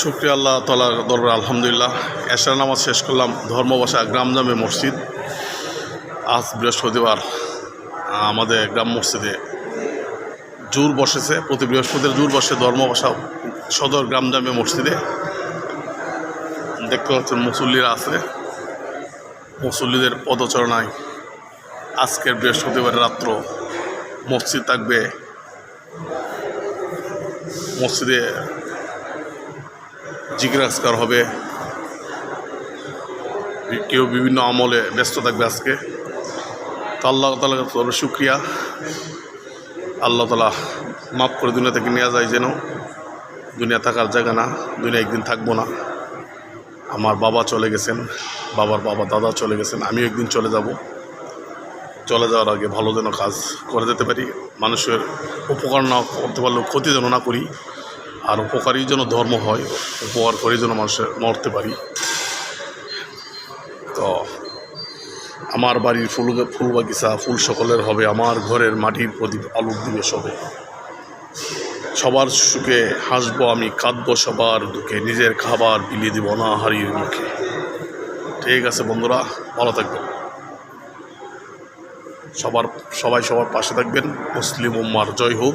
শুক্রিয়া আল্লাহ তালার দরবার, আলহামদুলিল্লাহ। এশার নামাজ শেষ করলাম, ধর্মবাসা গ্রাম জামে মসজিদ। আজ বৃহস্পতিবার, আমাদের গ্রাম মসজিদে জোর বসেছে, প্রতি বৃহস্পতির জোর বসে ধর্মবাসা সদর গ্রাম জামে মসজিদে। দেখতে পাচ্ছেন মুসল্লিরা আছে। মুসল্লিদের পদচারণায় আজকের বৃহস্পতিবার রাত্র মসজিদ থাকবে। মসজিদে জিজ্ঞাসকার হবে। কেউ বিভিন্ন আমলে ব্যস্ত থাকবে আজকে। তো আল্লাহ তালা শুক্রিয়া। আল্লাহ তালা মাফ করে দুনিয়া থেকে নেওয়া যায় যেন। দুনিয়া থাকার জায়গা না, দুনিয়া একদিন থাকব না। আমার বাবা চলে গেছেন, বাবার বাবা দাদা চলে গেছেন, আমিও একদিন চলে যাব। চলে যাওয়ার আগে ভালো যেন কাজ করে যেতে পারি, মানুষের উপকার না করতে পারলেও ক্ষতি যেন না করি। আর উপকারী যেন ধর্ম হয়, উপকার করে যেন মানুষের মরতে পারি। তো, আমার বাড়ির ফুল ফুল বাগিচা, ফুল সকলের হবে, আমার ঘরের মাটির প্রদীপ আলোক দিবে সবে। সবার সুখে হাসবো আমি, কাঁদবো সবার দুঃখে, নিজের খাবার বিলিয়ে দিব না হারিয়ে মুখে। ঠিক আছে বন্ধুরা, ভালো থাকবেন। সবার, সবাই সবার পাশে থাকবেন। মুসলিম উম্মার জয় হোক।